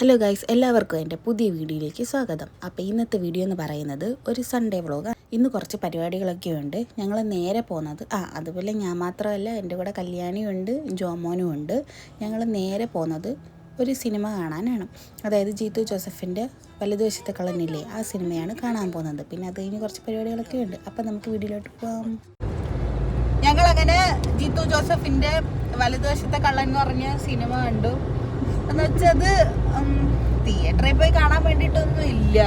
Hello guys എല്ലാവർക്കും എന്റെ പുതിയ വീഡിയോയിലേക്ക് സ്വാഗതം. അപ്പോൾ ഇന്നത്തെ വീഡിയോ എന്ന് പറയുന്നത് ഒരു സൺഡേ വ്ളോഗാണ് ഇന്ന് കുറച്ച് പരിപാടികളൊക്കെ ഉണ്ട്. ഞങ്ങൾ നേരെ പോകുന്നത് ആ അതുപോലെ ഞാൻ മാത്രമല്ല എന്റെ കൂടെ കല്യാണിയുണ്ട് ജോമോനും ഉണ്ട്. ഞങ്ങൾ നേരെ പോകുന്നത് ഒരു സിനിമ കാണാനാണ്. അതായത് ജീത്തു ജോസഫിന്റെ വലതുവശത്തെ കളനില്ലേ ആ സിനിമയാണ് കാണാൻ പോകുന്നത്. പിന്നെ അത് കഴിഞ്ഞ് കുറച്ച് പരിപാടികളൊക്കെ ഉണ്ട്. അപ്പം നമുക്ക് വീഡിയോയിലോട്ട് പോകാം ഞങ്ങളങ്ങനെ അങ്ങനെ ജോസഫിന്റെ വലതുവശത്തെ കള്ളൻ എന്ന് പറഞ്ഞ സിനിമ കണ്ടു. എന്ന് വെച്ചത് തിയേറ്ററിൽ പോയി കാണാൻ വേണ്ടിയിട്ടൊന്നും ഇല്ല.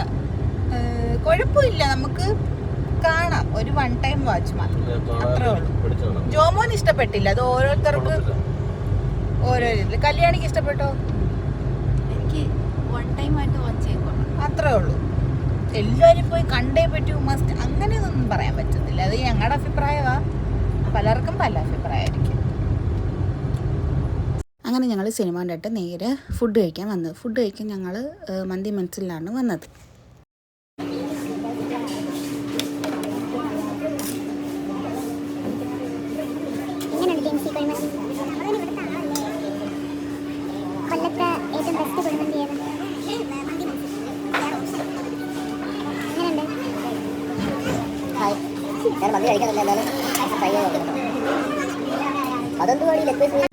കുഴപ്പമില്ല. നമുക്ക് കാണാം. ഒരു വൺ ടൈം വാച്ച് മാത്രം അത്രേ ഉള്ളൂ. ജോമോൻ ഇഷ്ടപ്പെട്ടില്ല. അത് ഓരോരുത്തർക്ക് ഓരോ രീതിയിൽ. കല്യാണിക്ക് ഇഷ്ടപ്പെട്ടോ? എനിക്ക് വൺ ടൈം ആയിട്ട് വാച്ച് ചെയ്യണം അത്രേ ഉള്ളൂ. എല്ലാവരും പോയി കണ്ടേ പറ്റൂ. മസ്റ്റ് അങ്ങനെയൊന്നും പറയാൻ പറ്റത്തില്ല. അത് ഞങ്ങളുടെ അഭിപ്രായമാണ് പലർക്കും പല അഭിപ്രായമായിരിക്കും. അങ്ങനെ ഞങ്ങൾ സിനിമ കണ്ടിട്ട് നേരെ ഫുഡ് കഴിക്കാൻ വന്നത് ഫുഡ് കഴിക്കാൻ ഞങ്ങൾ മന്തി മനസ്സിലാണ് വന്നത്. കൊല്ലത്തെ ഏറ്റവും ബെസ്റ്റ് കുഴിമന്തി ഞാൻ മന്തി കഴിക്കുന്നില്ല എന്നാലും ട്രൈ ചെയ്ത് നോക്കുന്നുണ്ട് അതെന്ത് വഴി ലെഗ് പീസ്?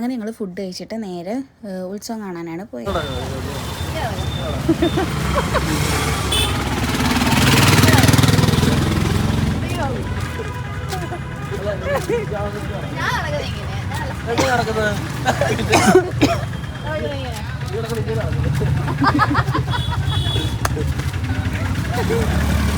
അങ്ങനെ ഞങ്ങൾ ഫുഡ് കഴിച്ചിട്ട് നേരെ ഉത്സവം കാണാനാണ് പോയത്. അങ്ങനെ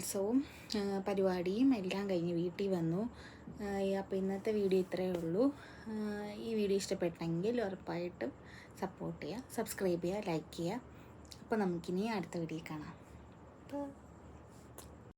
ഉത്സവവും പരിപാടിയും എല്ലാം കഴിഞ്ഞ് വീട്ടിൽ വന്നു. അപ്പോൾ ഇന്നത്തെ വീഡിയോ ഇത്രയേ ഉള്ളൂ. ഈ വീഡിയോ ഇഷ്ടപ്പെട്ടെങ്കിൽ ഉറപ്പായിട്ടും സപ്പോർട്ട് ചെയ്യുക സബ്സ്ക്രൈബ് ചെയ്യുക ലൈക്ക് ചെയ്യുക. അപ്പോൾ നമുക്കിനി അടുത്ത വീഡിയോ കാണാം. അപ്പോൾ